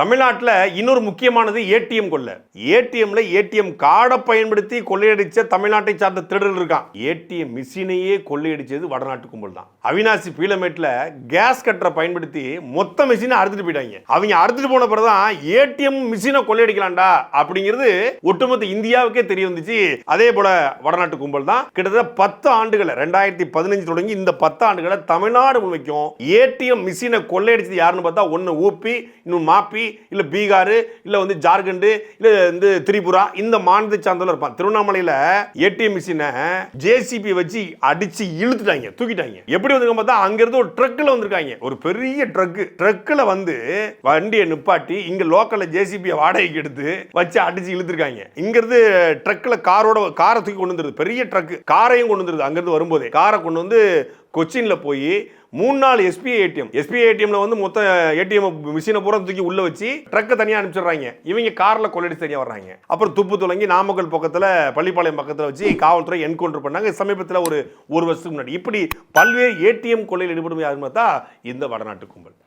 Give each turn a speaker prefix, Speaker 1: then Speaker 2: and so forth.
Speaker 1: தமிழ்நாட்டில் இன்னொரு முக்கியமானது ஏடிஎம் கொள்ளை. ஏடிஎம்ல ஏடிஎம் கார்டை பயன்படுத்தி கொள்ளையடிச்ச தமிழ்நாட்டை சார்ந்த திருடர் இருக்கான். ஏடிஎம் மிஷினையே கொள்ளையடிச்சது வடநாட்டு கும்பல் தான். அவினாசி பீலமேட்டில் கேஸ் கட்டரை பயன்படுத்தி மொத்த மிஷினை அறுத்துட்டு போயிட்டாங்க. அவங்க அறுத்துட்டு போன பிறகுதான் ஏடிஎம் மிஷினை கொள்ளையடிக்கலாம்டா அப்படிங்கிறது ஒட்டுமொத்த இந்தியாவுக்கே தெரிய வந்துச்சு. அதே போல வடநாட்டு கும்பல் தான் கிட்டத்தட்ட பத்து ஆண்டுகளை ரெண்டாயிரத்தி பதினஞ்சு தொடங்கி இந்த பத்து ஆண்டுகளை தமிழ்நாடு முழுமைக்கும் ஏடிஎம் மிஷினை கொள்ளையடிச்சது யாருன்னு பார்த்தா ஒன்று ஊப்பி இன்னும் மாப்பி இல்லை பீகார் இல்லை வந்து ஜார்க்கண்டு இல்லை வந்து திரிபுரா இந்த மாநிலத்தை சார்ந்தவங்க இருப்பான் திருவண்ணாமலையில் ஏடிஎம் மிஷினை ஜேசிபி வச்சு அடிச்சு இழுத்துட்டாங்க தூக்கிட்டாங்க. எப்படி வந்து பார்த்தா அங்கேருந்து ஒரு ட்ரக்கில் வந்திருக்காங்க. ஒரு பெரிய ட்ரக்கு ட்ரக்கில் வந்து வண்டியை நிப்பாட்டி இங்கே லோக்கல்ல ஜேசிபியை வாடகைக்கு எடுத்து வச்சு அடிச்சு இழுத்துருக்காங்க. இங்கேருந்து ட்ரக்கில் காரோட காரை தூக்கி கொண்டு வந்துருது. பெரிய ட்ரக்கு காரையும் கொண்டு வந்துருது. அங்கேருந்து வரும்போதே. காரை கொண்டு வந்து கொச்சின்ல போய் மூணு நாள் எஸ்பிஐ ஏடிஎம் எஸ்பிஐ ஏடிஎம்ல வந்து மொத்த ஏடிஎம் மிஷினை பூரா தூக்கி உள்ள வச்சு ட்ரக்கை தனியாக அனுப்பிச்சிடுறாங்க. இவங்க காரில் கொள்ளடி தனியாக வர்றாங்க. அப்புறம் துப்பு துளங்கி நாமக்கல் பக்கத்தில் பள்ளிப்பாளையம் பக்கத்தில் வச்சு காவல்துறை என்கவுண்டர் பண்ணாங்க. சமீபத்தில் ஒரு ஒரு வருஷத்துக்கு முன்னாடி. இப்படி பல்வேறு ஏடிஎம் கொள்ளையில் ஈடுபடும் யாருன்னு பார்த்தா இந்த வடநாட்டு கும்பல்.